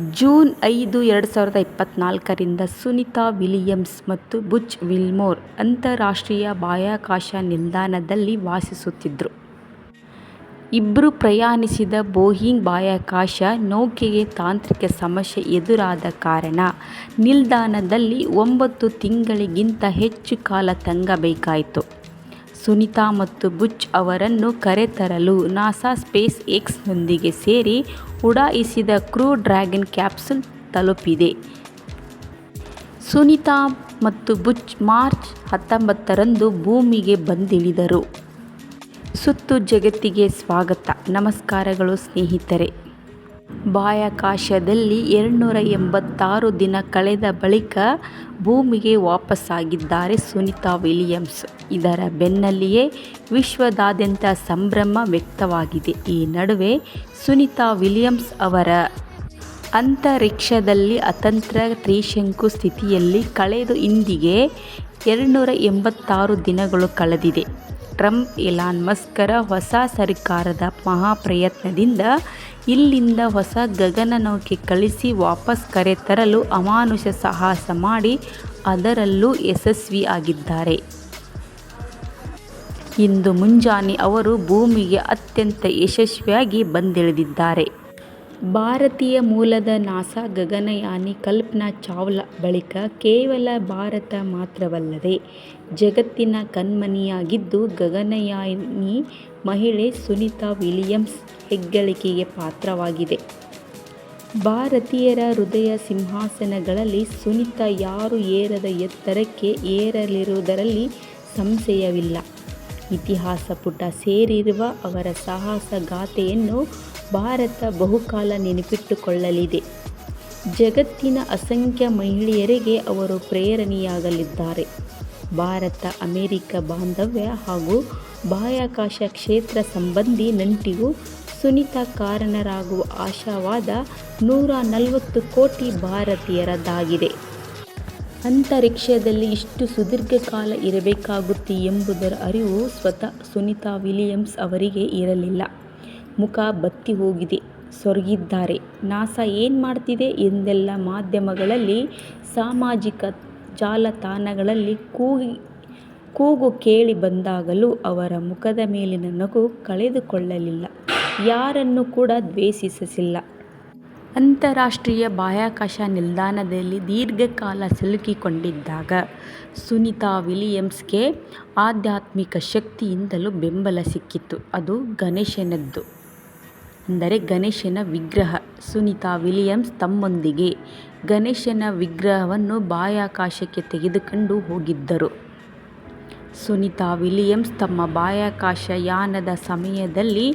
June ಐದು ಎರಡು ಸಾವಿರದ ಇಪ್ಪತ್ತ್ನಾಲ್ಕರಿಂದ ಸುನೀತಾ ವಿಲಿಯಮ್ಸ್ ಮತ್ತು ಬುಚ್ ವಿಲ್ಮೋರ್ ಅಂತಾರಾಷ್ಟ್ರೀಯ ಬಾಹ್ಯಾಕಾಶ ನಿಲ್ದಾಣದಲ್ಲಿ ವಾಸಿಸುತ್ತಿದ್ದರು ಇಬ್ಬರು ಪ್ರಯಾಣಿಸಿದ ಬೋಯಿಂಗ್ ಬಾಹ್ಯಾಕಾಶ ನೌಕೆಗೆ ತಾಂತ್ರಿಕ ಸಮಸ್ಯೆ ಎದುರಾದ ಕಾರಣ ನಿಲ್ದಾಣದಲ್ಲಿ ಒಂಬತ್ತು ತಿಂಗಳಿಗಿಂತ ಹೆಚ್ಚು ಕಾಲ ತಂಗಬೇಕಾಯಿತು. ಸುನೀತಾ ಮತ್ತು ಬುಚ್ ಅವರನ್ನು ಕರೆತರಲು ನಾಸಾ ಸ್ಪೇಸ್ ಎಕ್ಸ್ನೊಂದಿಗೆ ಸೇರಿ ಉಡಾಯಿಸಿದ ಕ್ರೂ ಡ್ರ್ಯಾಗನ್ ಕ್ಯಾಪ್ಸೂಲ್ ತಲುಪಿದೆ. ಸುನಿತಾ ಮತ್ತು ಬುಚ್ ಮಾರ್ಚ್ ಹತ್ತೊಂಬತ್ತರಂದು ಭೂಮಿಗೆ ಬಂದಿಳಿದರು. ಸುತ್ತು ಜಗತ್ತಿಗೆ ಸ್ವಾಗತ ನಮಸ್ಕಾರಗಳು ಸ್ನೇಹಿತರೆ. ಬಾಹ್ಯಾಕಾಶದಲ್ಲಿ ಎರಡುನೂರ ಎಂಬತ್ತಾರು ದಿನ ಕಳೆದ ಬಳಿಕ ಭೂಮಿಗೆ ವಾಪಸ್ಸಾಗಿದ್ದಾರೆ ಸುನೀತಾ ವಿಲಿಯಮ್ಸ್. ಇದರ ಬೆನ್ನಲ್ಲಿಯೇ ವಿಶ್ವದಾದ್ಯಂತ ಸಂಭ್ರಮ ವ್ಯಕ್ತವಾಗಿದೆ. ಈ ನಡುವೆ ಸುನೀತಾ ವಿಲಿಯಮ್ಸ್ ಅವರ ಅಂತರಿಕ್ಷದಲ್ಲಿ ಅತಂತ್ರ ತ್ರಿಶಂಕು ಸ್ಥಿತಿಯಲ್ಲಿ ಕಳೆದು ಇಂದಿಗೆ ಎರಡುನೂರ ಎಂಬತ್ತಾರು ದಿನಗಳು ಕಳೆದಿದೆ. ಟ್ರಂಪ್, ಇಲಾನ್ ಮಸ್ಕರ ಹೊಸ ಸರ್ಕಾರದ ಮಹಾಪ್ರಯತ್ನದಿಂದ ಇಲ್ಲಿಂದ ಹೊಸ ಗಗನನೌಕೆ ಕಳಿಸಿ ವಾಪಸ್ ಕರೆತರಲು ಅಮಾನುಷ ಸಾಹಸ ಮಾಡಿ ಅದರಲ್ಲೂ ಯಶಸ್ವಿಯಾಗಿದ್ದಾರೆ. ಇಂದು ಮುಂಜಾನೆ ಅವರು ಭೂಮಿಗೆ ಅತ್ಯಂತ ಯಶಸ್ವಿಯಾಗಿ ಬಂದಿಳಿದಿದ್ದಾರೆ. ಭಾರತೀಯ ಮೂಲದ ನಾಸಾ ಗಗನಯಾನಿ ಕಲ್ಪನಾ ಚಾವ್ಲಾ ಬಳಿಕ ಕೇವಲ ಭಾರತ ಮಾತ್ರವಲ್ಲದೆ ಜಗತ್ತಿನ ಕಣ್ಮನಿಯಾಗಿದ್ದು ಗಗನಯಾನಿ ಮಹಿಳೆ ಸುನೀತಾ ವಿಲಿಯಮ್ಸ್ ಹೆಗ್ಗಳಿಕೆಗೆ ಪಾತ್ರವಾಗಿದೆ. ಭಾರತೀಯರ ಹೃದಯ ಸಿಂಹಾಸನಗಳಲ್ಲಿ ಸುನೀತಾ ಯಾರು ಏರದ ಎತ್ತರಕ್ಕೆ ಏರಲಿರುವುದರಲ್ಲಿ ಸಂಶಯವಿಲ್ಲ. ಇತಿಹಾಸ ಪುಟ ಸೇರಿರುವ ಅವರ ಸಾಹಸ ಗಾಥೆಯನ್ನು ಭಾರತ ಬಹುಕಾಲ ನೆನಪಿಟ್ಟುಕೊಳ್ಳಲಿದೆ. ಜಗತ್ತಿನ ಅಸಂಖ್ಯ ಮಹಿಳೆಯರಿಗೆ ಅವರು ಪ್ರೇರಣೆಯಾಗಲಿದ್ದಾರೆ. ಭಾರತ-ಅಮೆರಿಕ ಬಾಂಧವ್ಯ ಹಾಗೂ ಬಾಹ್ಯಾಕಾಶ ಕ್ಷೇತ್ರ ಸಂಬಂಧಿ ನಂಟಿಗೂ ಸುನೀತಾ ಕಾರಣರಾಗುವ ಆಶಾವಾದ ನೂರ ನಲವತ್ತು ಕೋಟಿ ಭಾರತೀಯರದ್ದಾಗಿದೆ. ಅಂತರಿಕ್ಷದಲ್ಲಿ ಇಷ್ಟು ಸುದೀರ್ಘಕಾಲ ಇರಬೇಕಾಗುತ್ತೆ ಎಂಬುದರ ಅರಿವು ಸ್ವತಃ ಸುನೀತಾ ವಿಲಿಯಮ್ಸ್ ಅವರಿಗೆ ಇರಲಿಲ್ಲ. ಮುಖ ಬತ್ತಿ ಹೋಗಿದೆ ಸೊರಗಿದ್ದಾರೆ. ನಾಸಾ ಏನು ಮಾಡ್ತಿದೆ ಎಂದೆಲ್ಲ ಮಾಧ್ಯಮಗಳಲ್ಲಿ, ಸಾಮಾಜಿಕ ಜಾಲತಾಣಗಳಲ್ಲಿ ಕೂಗಿ, ಕೂಗು ಕೇಳಿ ಬಂದಾಗಲೂ ಅವರ ಮುಖದ ಮೇಲಿನ ನಗು ಕಳೆದುಕೊಳ್ಳಲಿಲ್ಲ. ಯಾರನ್ನು ಕೂಡ ದ್ವೇಷಿಸಿಲ್ಲ. ಅಂತಾರಾಷ್ಟ್ರೀಯ ಬಾಹ್ಯಾಕಾಶ ನಿಲ್ದಾಣದಲ್ಲಿ ದೀರ್ಘಕಾಲ ಸಿಲುಕಿಕೊಂಡಿದ್ದಾಗ ಸುನಿತಾ ವಿಲಿಯಮ್ಸ್ಗೆ ಆಧ್ಯಾತ್ಮಿಕ ಶಕ್ತಿಯಿಂದಲೂ ಬೆಂಬಲ ಸಿಕ್ಕಿತ್ತು. ಅದು ಗಣೇಶನದ್ದು. ಅಂದರೆ ಗಣೇಶನ ವಿಗ್ರಹ. ಸುನೀತಾ ವಿಲಿಯಮ್ಸ್ ತಮ್ಮೊಂದಿಗೆ ಗಣೇಶನ ವಿಗ್ರಹವನ್ನು ಬಾಹ್ಯಾಕಾಶಕ್ಕೆ ತೆಗೆದುಕೊಂಡು ಹೋಗಿದ್ದರು. ಸುನೀತಾ ವಿಲಿಯಮ್ಸ್ ತಮ್ಮ ಬಾಹ್ಯಾಕಾಶ ಯಾನದ ಸಮಯದಲ್ಲಿ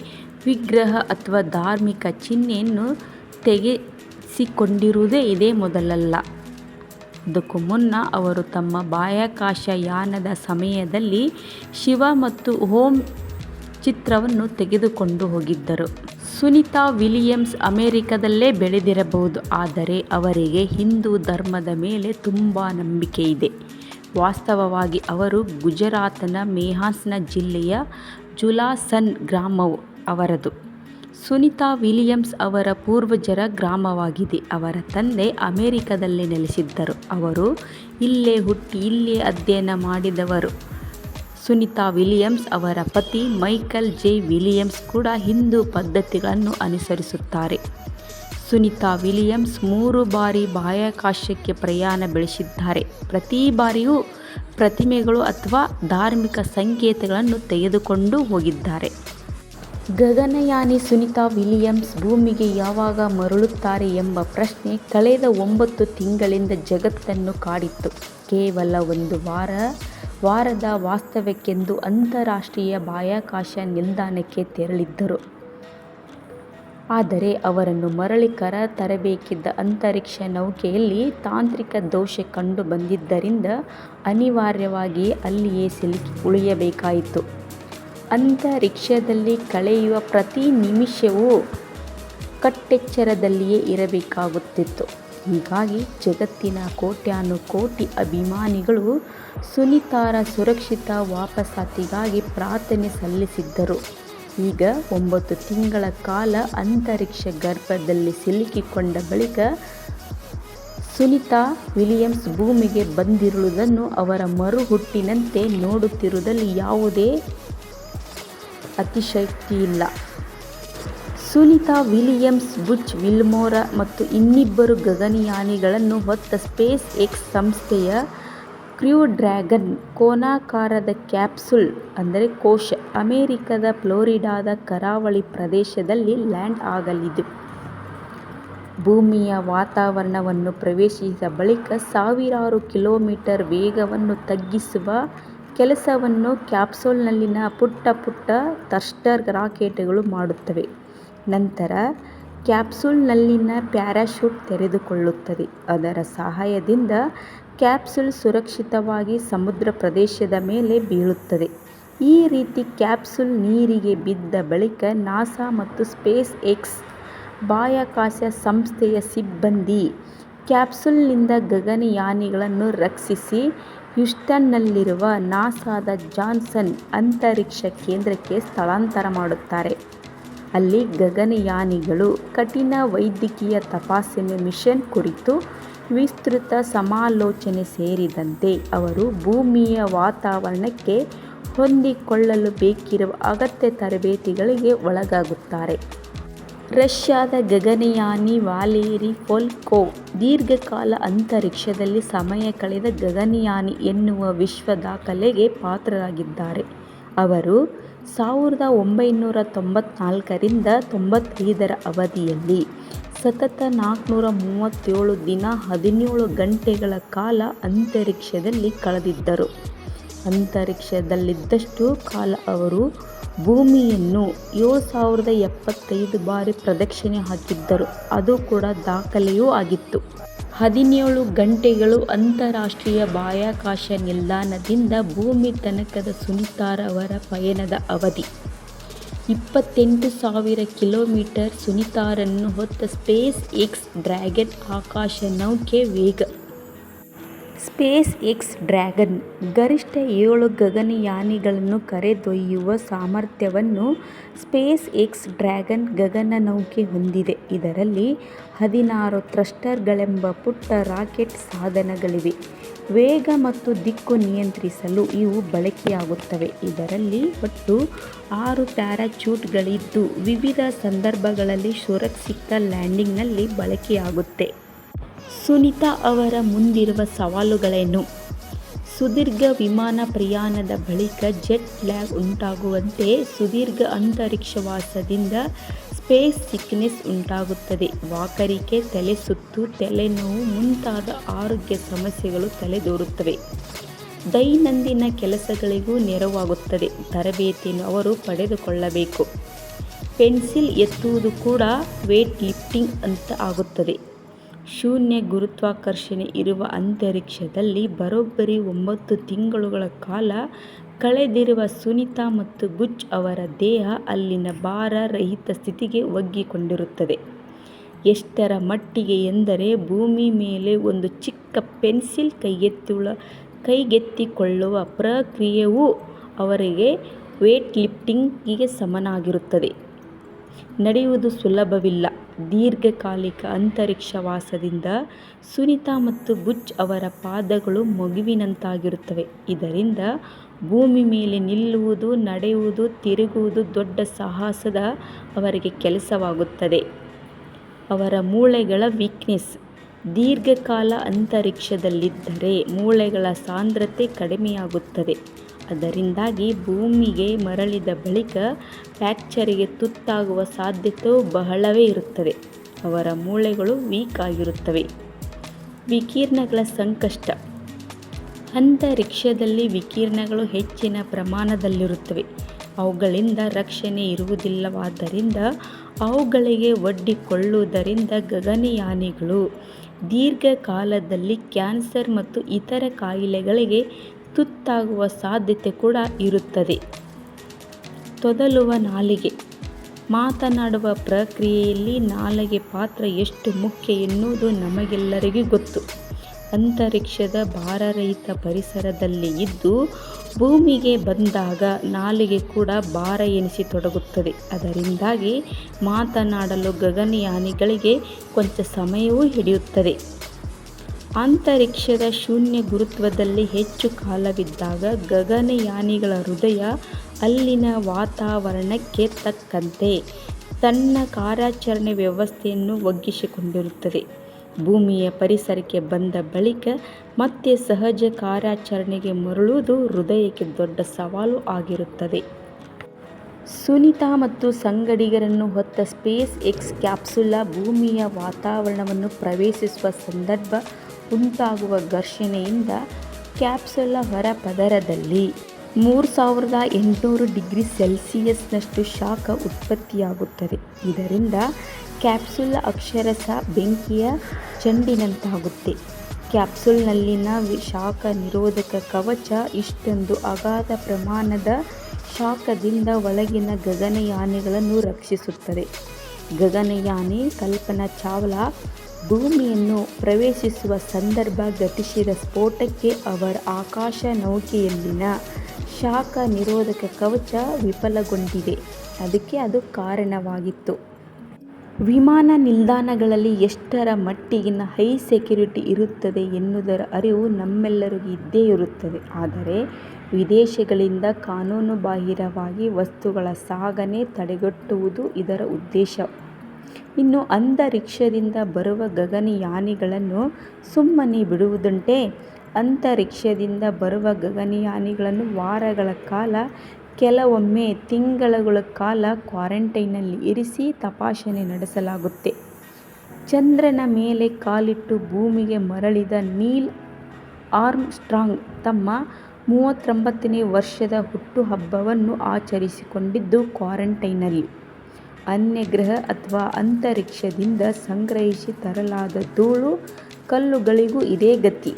ವಿಗ್ರಹ ಅಥವಾ ಧಾರ್ಮಿಕ ಚಿಹ್ನೆಯನ್ನು ತೆಗೆಸಿಕೊಂಡಿರುವುದೇ ಇದೇ ಮೊದಲಲ್ಲ. ಅದಕ್ಕೂ ಮುನ್ನ ಅವರು ತಮ್ಮ ಬಾಹ್ಯಾಕಾಶ ಯಾನದ ಸಮಯದಲ್ಲಿ ಶಿವ ಮತ್ತು ಹೋಮ್ ಚಿತ್ರವನ್ನು ತೆಗೆದುಕೊಂಡು ಹೋಗಿದ್ದರು. ಸುನೀತಾ ವಿಲಿಯಮ್ಸ್ ಅಮೇರಿಕದಲ್ಲೇ ಬೆಳೆದಿರಬಹುದು. ಆದರೆ ಅವರಿಗೆ ಹಿಂದೂ ಧರ್ಮದ ಮೇಲೆ ತುಂಬ ನಂಬಿಕೆ ಇದೆ ವಾಸ್ತವವಾಗಿ ಅವರು ಗುಜರಾತ್ನ ಮೇಹಾಸ್ನ ಜಿಲ್ಲೆಯ ಜುಲಾಸನ್ ಗ್ರಾಮವು ಅವರದು. ಸುನೀತಾ ವಿಲಿಯಮ್ಸ್ ಅವರ ಪೂರ್ವಜರ ಗ್ರಾಮವಾಗಿದೆ. ಅವರ ತಂದೆ ಅಮೇರಿಕದಲ್ಲಿ ನೆಲೆಸಿದ್ದರು. ಅವರು ಇಲ್ಲೇ ಹುಟ್ಟಿ, ಇಲ್ಲೇ ಅಧ್ಯಯನ ಮಾಡಿದವರು. ಸುನೀತಾ ವಿಲಿಯಮ್ಸ್ ಅವರ ಪತಿ ಮೈಕಲ್ ಜೆ. ವಿಲಿಯಮ್ಸ್ ಕೂಡ ಹಿಂದೂ ಪದ್ಧತಿಗಳನ್ನು ಅನುಸರಿಸುತ್ತಾರೆ. ಸುನಿತಾ ವಿಲಿಯಮ್ಸ್ ಮೂರು ಬಾರಿ ಬಾಹ್ಯಾಕಾಶಕ್ಕೆ ಪ್ರಯಾಣ ಬೆಳೆಸಿದ್ದಾರೆ. ಪ್ರತಿ ಬಾರಿಯೂ ಪ್ರತಿಮೆಗಳು ಅಥವಾ ಧಾರ್ಮಿಕ ಸಂಕೇತಗಳನ್ನು ತೆಗೆದುಕೊಂಡು ಹೋಗಿದ್ದಾರೆ. ಗಗನಯಾನಿ ಸುನಿತಾ ವಿಲಿಯಮ್ಸ್ ಭೂಮಿಗೆ ಯಾವಾಗ ಮರಳುತ್ತಾರೆ ಎಂಬ ಪ್ರಶ್ನೆ ಕಳೆದ ಒಂಬತ್ತು ತಿಂಗಳಿಂದ ಜಗತ್ತನ್ನು ಕಾಡಿತ್ತು. ಕೇವಲ ಒಂದು ವಾರದ ವಾಸ್ತವ್ಯಕ್ಕೆಂದು ಅಂತಾರಾಷ್ಟ್ರೀಯ ಬಾಹ್ಯಾಕಾಶ ನಿಲ್ದಾಣಕ್ಕೆ ತೆರಳಿದ್ದರು. ಆದರೆ ಅವರನ್ನು ಮರಳಿ ಕರ ತರಬೇಕಿದ್ದ ಅಂತರಿಕ್ಷ ನೌಕೆಯಲ್ಲಿ ತಾಂತ್ರಿಕ ದೋಷ ಕಂಡು ಬಂದಿದ್ದರಿಂದ ಅನಿವಾರ್ಯವಾಗಿ ಅಲ್ಲಿಯೇ ಸಿಲುಕಿ ಉಳಿಯಬೇಕಾಯಿತು. ಅಂತರಿಕ್ಷದಲ್ಲಿ ಕಳೆಯುವ ಪ್ರತಿ ನಿಮಿಷವೂ ಕಟ್ಟೆಚ್ಚರದಲ್ಲಿಯೇ ಇರಬೇಕಾಗುತ್ತಿತ್ತು. ಹೀಗಾಗಿ ಜಗತ್ತಿನ ಕೋಟ್ಯಾನು ಕೋಟಿ ಅಭಿಮಾನಿಗಳು ಸುನೀತಾರ ಸುರಕ್ಷಿತ ವಾಪಸಾತಿಗಾಗಿ ಪ್ರಾರ್ಥನೆ ಸಲ್ಲಿಸಿದ್ದರು. ಈಗ ಒಂಬತ್ತು ತಿಂಗಳ ಕಾಲ ಅಂತರಿಕ್ಷ ಗರ್ಭದಲ್ಲಿ ಸಿಲುಕಿಕೊಂಡ ಬಳಿಕ ಸುನೀತಾ ವಿಲಿಯಮ್ಸ್ ಭೂಮಿಗೆ ಬಂದಿರುವುದನ್ನು ಅವರ ಮರುಹುಟ್ಟಿನಂತೆ ನೋಡುತ್ತಿರುವುದರಲ್ಲಿ ಯಾವುದೇ ಅತಿಶಯೋಕ್ತಿಯಿಲ್ಲ. ಸುನೀತಾ ವಿಲಿಯಮ್ಸ್, ಬುಚ್ ವಿಲ್ಮೋರ ಮತ್ತು ಇನ್ನಿಬ್ಬರು ಗಗನಯಾನಿಗಳನ್ನು ಹೊತ್ತ ಸ್ಪೇಸ್ ಎಕ್ಸ್ ಸಂಸ್ಥೆಯ ಕ್ರ್ಯೂ ಡ್ರ್ಯಾಗನ್ ಕೋನಾಕಾರದ ಕ್ಯಾಪ್ಸುಲ್ ಅಂದರೆ (ಕೋಶ) ಅಮೆರಿಕದ ಫ್ಲೋರಿಡಾದ ಕರಾವಳಿ ಪ್ರದೇಶದಲ್ಲಿ ಲ್ಯಾಂಡ್ ಆಗಲಿದೆ. ಭೂಮಿಯ ವಾತಾವರಣವನ್ನು ಪ್ರವೇಶಿಸಿದ ಬಳಿಕ ಸಾವಿರಾರು ಕಿಲೋಮೀಟರ್ ವೇಗವನ್ನು ತಗ್ಗಿಸುವ ಕೆಲಸವನ್ನು ಕ್ಯಾಪ್ಸೂಲ್ನಲ್ಲಿನ ಪುಟ್ಟ ಪುಟ್ಟ ಥರ್ಸ್ಟರ್ ರಾಕೆಟ್ಗಳು ಮಾಡುತ್ತವೆ. ನಂತರ ಕ್ಯಾಪ್ಸೂಲ್ನಲ್ಲಿನ ಪ್ಯಾರಾಶೂಟ್ ತೆರೆದುಕೊಳ್ಳುತ್ತದೆ. ಅದರ ಸಹಾಯದಿಂದ ಕ್ಯಾಪ್ಸೂಲ್ ಸುರಕ್ಷಿತವಾಗಿ ಸಮುದ್ರ ಪ್ರದೇಶದ ಮೇಲೆ ಬೀಳುತ್ತದೆ. ಈ ರೀತಿ ಕ್ಯಾಪ್ಸೂಲ್ ನೀರಿಗೆ ಬಿದ್ದ ಬಳಿಕ ನಾಸಾ ಮತ್ತು ಸ್ಪೇಸ್ ಎಕ್ಸ್ ಬಾಹ್ಯಾಕಾಶ ಸಂಸ್ಥೆಯ ಸಿಬ್ಬಂದಿ ಕ್ಯಾಪ್ಸೂಲ್ನಿಂದ ಗಗನಯಾನಿಗಳನ್ನು ರಕ್ಷಿಸಿ ಹ್ಯೂಸ್ಟನ್ನಲ್ಲಿರುವ ನಾಸಾದ ಜಾನ್ಸನ್ ಅಂತರಿಕ್ಷ ಕೇಂದ್ರಕ್ಕೆ ಸ್ಥಳಾಂತರ ಮಾಡುತ್ತಾರೆ. ಅಲ್ಲಿ ಗಗನಯಾನಿಗಳು ಕಠಿಣ ವೈದ್ಯಕೀಯ ತಪಾಸಣೆ, ಮಿಷನ್ ಕುರಿತು ವಿಸ್ತೃತ ಸಮಾಲೋಚನೆ ಸೇರಿದಂತೆ ಅವರು ಭೂಮಿಯ ವಾತಾವರಣಕ್ಕೆ ಹೊಂದಿಕೊಳ್ಳಲು ಬೇಕಿರುವ ಅಗತ್ಯ ತರಬೇತಿಗಳಿಗೆ ಒಳಗಾಗುತ್ತಾರೆ. ರಷ್ಯಾದ ಗಗನಯಾನಿ ವಾಲೇರಿ ಫೋಲ್ಕೋ ದೀರ್ಘಕಾಲ ಅಂತರಿಕ್ಷದಲ್ಲಿ ಸಮಯ ಕಳೆದ ಗಗನಯಾನಿ ಎನ್ನುವ ವಿಶ್ವದಾಖಲೆಗೆ ಪಾತ್ರರಾಗಿದ್ದಾರೆ. ಅವರು ಸಾವಿರದ ಒಂಬೈನೂರ ತೊಂಬತ್ನಾಲ್ಕರಿಂದ ತೊಂಬತ್ತೈದರ ಅವಧಿಯಲ್ಲಿ ಸತತ ನಾಲ್ಕುನೂರ ಮೂವತ್ತೇಳು ದಿನ ಹದಿನೇಳು ಗಂಟೆಗಳ ಕಾಲ ಅಂತರಿಕ್ಷದಲ್ಲಿ ಕಳೆದಿದ್ದರು. ಅಂತರಿಕ್ಷದಲ್ಲಿದ್ದಷ್ಟು ಕಾಲ ಅವರು ಭೂಮಿಯನ್ನು ಏಳು ಸಾವಿರದ ಎಪ್ಪತ್ತೈದು ಬಾರಿ ಪ್ರದಕ್ಷಿಣೆ ಹಾಕಿದ್ದರು. ಅದು ಕೂಡ ದಾಖಲೆಯೂ ಆಗಿತ್ತು. ಹದಿನೇಳು ಗಂಟೆಗಳು ಅಂತಾರಾಷ್ಟ್ರೀಯ ಬಾಹ್ಯಾಕಾಶ ನಿಲ್ದಾಣದಿಂದ ಭೂಮಿ ತನಕದ ಸುನಿತಾರವರ ಪಯಣದ ಅವಧಿ. ಇಪ್ಪತ್ತೆಂಟು ಸಾವಿರ ಕಿಲೋಮೀಟರ್ ಸುನಿತಾರನ್ನು ಹೊತ್ತ ಸ್ಪೇಸ್ ಎಕ್ಸ್ ಡ್ರ್ಯಾಗನ್ ಆಕಾಶನೌಕೆ ವೇಗ. ಸ್ಪೇಸ್ ಎಕ್ಸ್ ಡ್ರ್ಯಾಗನ್ ಗರಿಷ್ಠ ಏಳು ಗಗನಯಾನಿಗಳನ್ನು ಕರೆದೊಯ್ಯುವ ಸಾಮರ್ಥ್ಯವನ್ನು ಸ್ಪೇಸ್ ಎಕ್ಸ್ ಡ್ರ್ಯಾಗನ್ ಗಗನನೌಕೆ ಹೊಂದಿದೆ. ಇದರಲ್ಲಿ ಹದಿನಾರು ಥ್ರಸ್ಟರ್ಗಳೆಂಬ ಪುಟ್ಟ ರಾಕೆಟ್ ಸಾಧನಗಳಿವೆ. ವೇಗ ಮತ್ತು ದಿಕ್ಕು ನಿಯಂತ್ರಿಸಲು ಇವು ಬಳಕೆಯಾಗುತ್ತವೆ. ಇದರಲ್ಲಿ ಒಟ್ಟು ಆರು ಪ್ಯಾರಾಚೂಟ್ಗಳಿದ್ದು ವಿವಿಧ ಸಂದರ್ಭಗಳಲ್ಲಿ ಸುರಕ್ಷಿತ ಲ್ಯಾಂಡಿಂಗ್ನಲ್ಲಿ ಬಳಕೆಯಾಗುತ್ತೆ. ಸುನೀತಾ ಅವರ ಮುಂದಿರುವ ಸವಾಲುಗಳೇನು? ಸುದೀರ್ಘ ವಿಮಾನ ಪ್ರಯಾಣದ ಬಳಿಕ ಜೆಟ್ ಲ್ಯಾಗ್ ಉಂಟಾಗುವಂತೆ ಸುದೀರ್ಘ ಅಂತರಿಕ್ಷವಾಸದಿಂದ ಸ್ಪೇಸ್ ಸಿಕ್ನೆಸ್ ಉಂಟಾಗುತ್ತದೆ. ವಾಕರಿಕೆ, ತಲೆ ಸುತ್ತು ತಲೆನೋವು ಮುಂತಾದ ಆರೋಗ್ಯ ಸಮಸ್ಯೆಗಳು ತಲೆದೋರುತ್ತವೆ. ದೈನಂದಿನ ಕೆಲಸಗಳಿಗೂ ನೆರವಾಗುತ್ತದೆ. ತರಬೇತಿಯನ್ನು ಅವರು ಪಡೆದುಕೊಳ್ಳಬೇಕು. ಪೆನ್ಸಿಲ್ ಎತ್ತುವುದು ಕೂಡ ವೇಟ್ ಲಿಫ್ಟಿಂಗ್ ಅಂತ ಆಗುತ್ತದೆ. ಶೂನ್ಯ ಗುರುತ್ವಾಕರ್ಷಣೆ ಇರುವ ಅಂತರಿಕ್ಷದಲ್ಲಿ ಬರೋಬ್ಬರಿ ಒಂಬತ್ತು ತಿಂಗಳುಗಳ ಕಾಲ ಕಳೆದಿರುವ ಸುನಿತಾ ಮತ್ತು ಗುಜ್ ಅವರ ದೇಹ ಅಲ್ಲಿನ ಭಾರ ರಹಿತ ಸ್ಥಿತಿಗೆ ಒಗ್ಗಿಕೊಂಡಿರುತ್ತದೆ. ಎಷ್ಟರ ಮಟ್ಟಿಗೆ ಎಂದರೆ ಭೂಮಿ ಮೇಲೆ ಒಂದು ಚಿಕ್ಕ ಪೆನ್ಸಿಲ್ ಕೈಗೆತ್ತಿಕೊಳ್ಳುವ ಪ್ರಕ್ರಿಯೆಯೂ ಅವರಿಗೆ ವೇಟ್ ಲಿಫ್ಟಿಂಗಿಗೆ ಸಮನಾಗಿರುತ್ತದೆ. ನಡೆಯುವುದು ಸುಲಭವಿಲ್ಲ. ದೀರ್ಘಕಾಲಿಕ ಅಂತರಿಕ್ಷವಾಸದಿಂದ ಸುನೀತಾ ಮತ್ತು ಬುಚ್ ಅವರ ಪಾದಗಳು ಮಗುವಿನಂತಾಗಿರುತ್ತವೆ. ಇದರಿಂದ ಭೂಮಿ ಮೇಲೆ ನಿಲ್ಲುವುದು, ನಡೆಯುವುದು, ತಿರುಗುವುದು ದೊಡ್ಡ ಸಾಹಸದ ಅವರಿಗೆ ಕೆಲಸವಾಗುತ್ತದೆ. ಅವರ ಮೂಳೆಗಳ ವೀಕ್ನೆಸ್: ದೀರ್ಘಕಾಲ ಅಂತರಿಕ್ಷದಲ್ಲಿದ್ದರೆ ಮೂಳೆಗಳ ಸಾಂದ್ರತೆ ಕಡಿಮೆಯಾಗುತ್ತದೆ. ಅದರಿಂದಾಗಿ ಭೂಮಿಗೆ ಮರಳಿದ ಬಳಿಕ ಫ್ರ್ಯಾಕ್ಚರಿಗೆ ತುತ್ತಾಗುವ ಸಾಧ್ಯತೆಯು ಬಹಳವೇ ಇರುತ್ತದೆ. ಅವರ ಮೂಳೆಗಳು ವೀಕ್ ಆಗಿರುತ್ತವೆ. ವಿಕಿರಣಗಳ ಸಂಕಷ್ಟ: ಅಂತರಿಕ್ಷದಲ್ಲಿ ವಿಕಿರಣಗಳು ಹೆಚ್ಚಿನ ಪ್ರಮಾಣದಲ್ಲಿರುತ್ತವೆ. ಅವುಗಳಿಂದ ರಕ್ಷಣೆ ಇರುವುದಿಲ್ಲವಾದ್ದರಿಂದ ಅವುಗಳಿಗೆ ಒಡ್ಡಿಕೊಳ್ಳುವುದರಿಂದ ಗಗನಯಾನಿಗಳು ದೀರ್ಘಕಾಲದಲ್ಲಿ ಕ್ಯಾನ್ಸರ್ ಮತ್ತು ಇತರ ಕಾಯಿಲೆಗಳಿಗೆ ತುತ್ತಾಗುವ ಸಾಧ್ಯತೆ ಕೂಡ ಇರುತ್ತದೆ. ತೊದಲುವ ನಾಲಿಗೆ: ಮಾತನಾಡುವ ಪ್ರಕ್ರಿಯೆಯಲ್ಲಿ ನಾಲಿಗೆ ಪಾತ್ರ ಎಷ್ಟು ಮುಖ್ಯ ಎನ್ನುವುದು ನಮಗೆಲ್ಲರಿಗೂ ಗೊತ್ತು. ಅಂತರಿಕ್ಷದ ಭಾರರಹಿತ ಪರಿಸರದಲ್ಲಿ ಇದ್ದು, ಭೂಮಿಗೆ ಬಂದಾಗ ನಾಲಿಗೆ ಕೂಡ ಭಾರ ಎನಿಸಿತೊಡಗುತ್ತದೆ ಅದರಿಂದಾಗಿ ಮಾತನಾಡಲು ಗಗನಯಾನಿಗಳಿಗೆ ಕೊಂಚ ಸಮಯವೂ ಹಿಡಿಯುತ್ತದೆ. ಅಂತರಿಕ್ಷದ ಶೂನ್ಯ ಗುರುತ್ವದಲ್ಲಿ ಹೆಚ್ಚು ಕಾಲವಿದ್ದಾಗ ಗಗನಯಾನಿಗಳ ಹೃದಯ ಅಲ್ಲಿನ ವಾತಾವರಣಕ್ಕೆ ತಕ್ಕಂತೆ ತನ್ನ ಕಾರ್ಯಾಚರಣೆ ವ್ಯವಸ್ಥೆಯನ್ನು ಒಗ್ಗಿಸಿಕೊಂಡಿರುತ್ತದೆ. ಭೂಮಿಯ ಪರಿಸರಕ್ಕೆ ಬಂದ ಬಳಿಕ ಮತ್ತೆ ಸಹಜ ಕಾರ್ಯಾಚರಣೆಗೆ ಮರಳುವುದು ಹೃದಯಕ್ಕೆ ದೊಡ್ಡ ಸವಾಲು ಆಗಿರುತ್ತದೆ. ಸುನಿತಾ ಮತ್ತು ಸಂಗಡಿಗರನ್ನು ಹೊತ್ತ ಸ್ಪೇಸ್ ಎಕ್ಸ್ ಕ್ಯಾಪ್ಸುಲ ಭೂಮಿಯ ವಾತಾವರಣವನ್ನು ಪ್ರವೇಶಿಸುವ ಸಂದರ್ಭ ಉಂಟಾಗುವ ಘರ್ಷಣೆಯಿಂದ ಕ್ಯಾಪ್ಸುಲ ಹೊರ ಪದರದಲ್ಲಿ ಮೂರು ಸಾವಿರದ ಎಂಟುನೂರು ಡಿಗ್ರಿ ಸೆಲ್ಸಿಯಸ್ನಷ್ಟು ಶಾಖ ಉತ್ಪತ್ತಿಯಾಗುತ್ತದೆ. ಇದರಿಂದ ಕ್ಯಾಪ್ಸುಲ್ ಅಕ್ಷರಶಃ ಬೆಂಕಿಯ ಚೆಂಡಿನಂತಾಗುತ್ತೆ. ಕ್ಯಾಪ್ಸುಲ್ನಲ್ಲಿನ ಶಾಖ ನಿರೋಧಕ ಕವಚ ಇಷ್ಟೊಂದು ಅಗಾಧ ಪ್ರಮಾಣದ ಶಾಖದಿಂದ ಒಳಗಿನ ಗಗನಯಾನಿಗಳನ್ನು ರಕ್ಷಿಸುತ್ತದೆ. ಗಗನಯಾನಿ ಕಲ್ಪನಾ ಚಾವ್ಲಾ ಭೂಮಿಯನ್ನು ಪ್ರವೇಶಿಸುವ ಸಂದರ್ಭ ಘಟಿಸಿದ ಸ್ಫೋಟಕ್ಕೆ ಅವರ ಆಕಾಶ ನೌಕೆಯಲ್ಲಿನ ಶಾಖ ನಿರೋಧಕ ಕವಚ ವಿಫಲಗೊಂಡಿದೆ. ಅದಕ್ಕೆ ಅದು ಕಾರಣವಾಗಿತ್ತು. ವಿಮಾನ ನಿಲ್ದಾಣಗಳಲ್ಲಿ ಎಷ್ಟರ ಮಟ್ಟಿಗಿನ ಹೈ ಸೆಕ್ಯೂರಿಟಿ ಇರುತ್ತದೆ ಎನ್ನುವುದರ ಅರಿವು ನಮ್ಮೆಲ್ಲರಿಗೂ ಇದ್ದೇ ಇರುತ್ತದೆ. ಆದರೆ ವಿದೇಶಗಳಿಂದ ಕಾನೂನುಬಾಹಿರವಾಗಿ ವಸ್ತುಗಳ ಸಾಗಣೆ ತಡೆಗಟ್ಟುವುದು ಇದರ ಉದ್ದೇಶ. ಇನ್ನು ಅಂತರಿಕ್ಷದಿಂದ ಬರುವ ಗಗನಯಾನಿಗಳನ್ನು ಸುಮ್ಮನೆ ಬಿಡುವುದುಂಟೇ? ಅಂತರಿಕ್ಷದಿಂದ ಬರುವ ಗಗನಯಾನಿಗಳನ್ನು ವಾರಗಳ ಕಾಲ, ಕೆಲವೊಮ್ಮೆ ತಿಂಗಳುಗಳ ಕಾಲ ಕ್ವಾರಂಟೈನಲ್ಲಿ ಇರಿಸಿ ತಪಾಸಣೆ ನಡೆಸಲಾಗುತ್ತೆ. ಚಂದ್ರನ ಮೇಲೆ ಕಾಲಿಟ್ಟು ಭೂಮಿಗೆ ಮರಳಿದ ನೀಲ್ ಆರ್ಮ್ ಸ್ಟ್ರಾಂಗ್ ತಮ್ಮ ಮೂವತ್ತೊಂಬತ್ತನೇ ವರ್ಷದ ಹುಟ್ಟುಹಬ್ಬವನ್ನು ಆಚರಿಸಿಕೊಂಡಿದ್ದು ಕ್ವಾರಂಟೈನ್ನಲ್ಲಿ. ಅನ್ಯಗ್ರಹ ಅಥವಾ ಅಂತರಿಕ್ಷದಿಂದ ಸಂಗ್ರಹಿಸಿ ತರಲಾದ ಧೂಳು ಕಲ್ಲುಗಳಿಗೂ ಇದೇ ಗತಿ.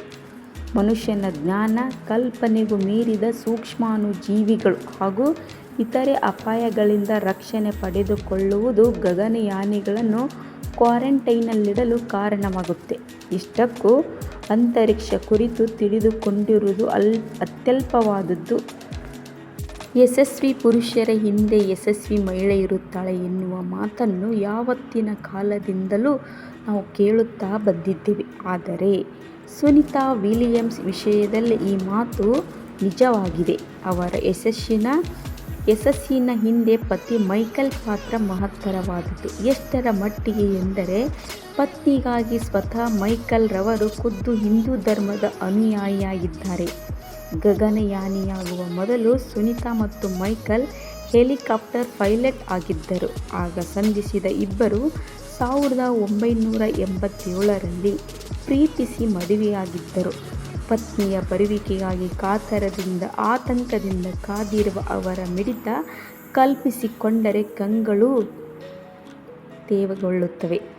ಮನುಷ್ಯನ ಜ್ಞಾನ, ಕಲ್ಪನೆಗೂ ಮೀರಿದ ಸೂಕ್ಷ್ಮಾನು ಜೀವಿಗಳು ಹಾಗೂ ಇತರೆ ಅಪಾಯಗಳಿಂದ ರಕ್ಷಣೆ ಪಡೆದುಕೊಳ್ಳುವುದು ಗಗನಯಾನಿಗಳನ್ನು ಕ್ವಾರಂಟೈನ್ನಲ್ಲಿಡಲು ಕಾರಣವಾಗುತ್ತೆ. ಇಷ್ಟಕ್ಕೂ ಅಂತರಿಕ್ಷ ಕುರಿತು ತಿಳಿದುಕೊಂಡಿರುವುದು ಅತ್ಯಲ್ಪವಾದುದು. ಯಶಸ್ವಿ ಪುರುಷರ ಹಿಂದೆ ಯಶಸ್ವಿ ಮಹಿಳೆ ಇರುತ್ತಾಳೆ ಎನ್ನುವ ಮಾತನ್ನು ಯಾವತ್ತಿನ ಕಾಲದಿಂದಲೂ ನಾವು ಕೇಳುತ್ತಾ ಬಂದಿದ್ದೇವೆ. ಆದರೆ ಸುನೀತಾ ವಿಲಿಯಮ್ಸ್ ವಿಷಯದಲ್ಲಿ ಈ ಮಾತು ನಿಜವಾಗಿದೆ. ಅವರ ಯಶಸ್ಸಿನ ಯಶಸ್ಸಿನ ಹಿಂದೆ ಪತಿ ಮೈಕಲ್ ಪಾತ್ರ ಮಹತ್ತರವಾದದ್ದು ಎಷ್ಟರ ಮಟ್ಟಿಗೆ ಎಂದರೆ ಪತ್ನಿಗಾಗಿ ಸ್ವತಃ ಮೈಕಲ್ ರವರು ಖುದ್ದು ಹಿಂದೂ ಧರ್ಮದ ಅನುಯಾಯಿಯಾಗಿದ್ದಾರೆ. ಗಗನಯಾನಿಯಾಗುವ ಮೊದಲು ಸುನೀತಾ ಮತ್ತು ಮೈಕಲ್ ಹೆಲಿಕಾಪ್ಟರ್ ಪೈಲಟ್ ಆಗಿದ್ದರು. ಆಗ ಸಂಧಿಸಿದ ಇಬ್ಬರು ಸಾವಿರದ ಒಂಬೈನೂರ ಎಂಬತ್ತೇಳರಲ್ಲಿ ಪ್ರೀತಿಸಿ ಮದುವೆಯಾಗಿದ್ದರು. ಪತ್ನಿಯ ಬರುವಿಕೆಗಾಗಿ ಕಾತರದಿಂದ, ಆತಂಕದಿಂದ ಕಾದಿರುವ ಅವರ ಮಿಡಿತ ಕಲ್ಪಿಸಿಕೊಂಡರೆ ಕಂಗಳು ತೇವಗೊಳ್ಳುತ್ತವೆ.